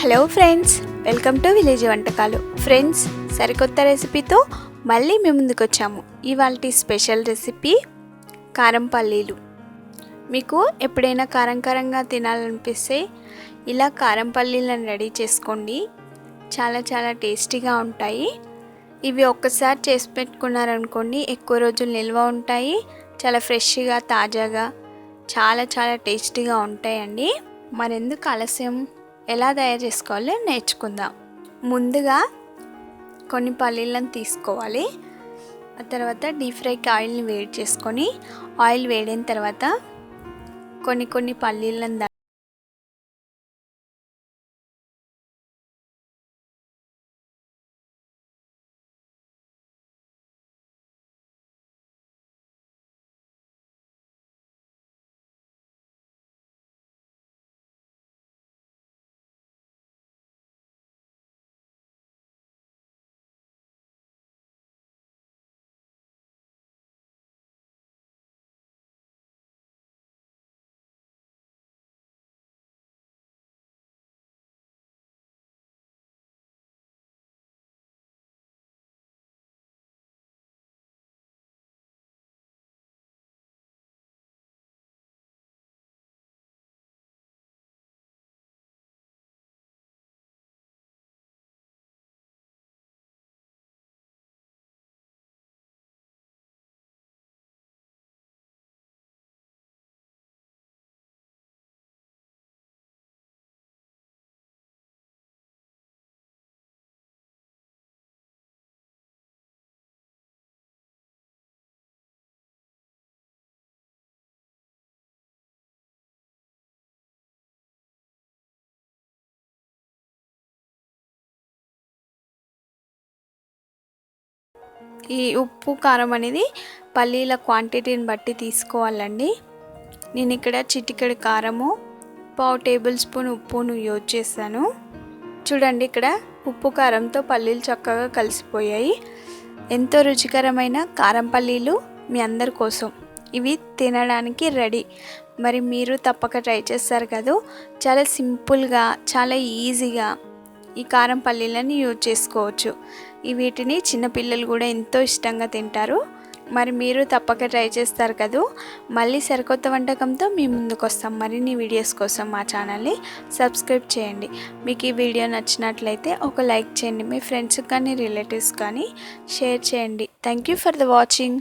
Hello friends welcome to village వంటకాలు. Friends సరికొత్త రెసిపీతో మళ్ళీ మేము ముందుకు వచ్చాము. ఇవాళ స్పెషల్ రెసిపీ కారం పల్లీలు. మీకు ఎప్పుడైనా కారం కారంగా తినాలనిపిస్తే ఇలా కారం పల్లీలను రెడీ చేసుకోండి. చాలా చాలా టేస్టీగా ఉంటాయి. ఇవి ఒక్కసారి చేసి పెట్టుకున్నారనుకోండి ఎక్కువ రోజులు నిల్వ ఉంటాయి. చాలా ఫ్రెష్గా తాజాగా చాలా చాలా టేస్టీగా ఉంటాయండి. మరెందుకు ఆలస్యం? ఎలా తయారు చేసుకోవాలో నేర్చుకుందాం. ముందుగా కొన్ని పల్లీలను తీసుకోవాలి. ఆ తర్వాత డీప్ ఫ్రైకి ఆయిల్ని వేడి చేసుకొని ఆయిల్ వేడిన తర్వాత కొన్ని కొన్ని పల్లీలను ఈ ఉప్పు కారం అనేది పల్లీల క్వాంటిటీని బట్టి తీసుకోవాలండి. నేను ఇక్కడ చిటికెడు కారము పావు టేబుల్ స్పూన్ ఉప్పును యూజ్ చేశాను. చూడండి ఇక్కడ ఉప్పు కారంతో పల్లీలు చక్కగా కలిసిపోయాయి. ఎంతో రుచికరమైన కారం పల్లీలు మీ అందరి కోసం. ఇవి తినడానికి రెడీ. మరి మీరు తప్పక ట్రై చేస్తారు కదా. చాలా సింపుల్గా చాలా ఈజీగా ఈ కారం పల్లీలను యూజ్ చేసుకోవచ్చు. వీటిని చిన్నపిల్లలు కూడా ఎంతో ఇష్టంగా తింటారు. మరి మీరు తప్పక ట్రై చేస్తారు కదూ. మళ్ళీ సరికొత్త వంటకంతో మీ ముందుకు వస్తాం. మరిన్ని వీడియోస్ కోసం మా ఛానల్ని సబ్స్క్రైబ్ చేయండి. మీకు ఈ వీడియో నచ్చినట్లయితే ఒక లైక్ చేయండి. మీ ఫ్రెండ్స్కి కానీ రిలేటివ్స్ కానీ షేర్ చేయండి. Thank you for the watching.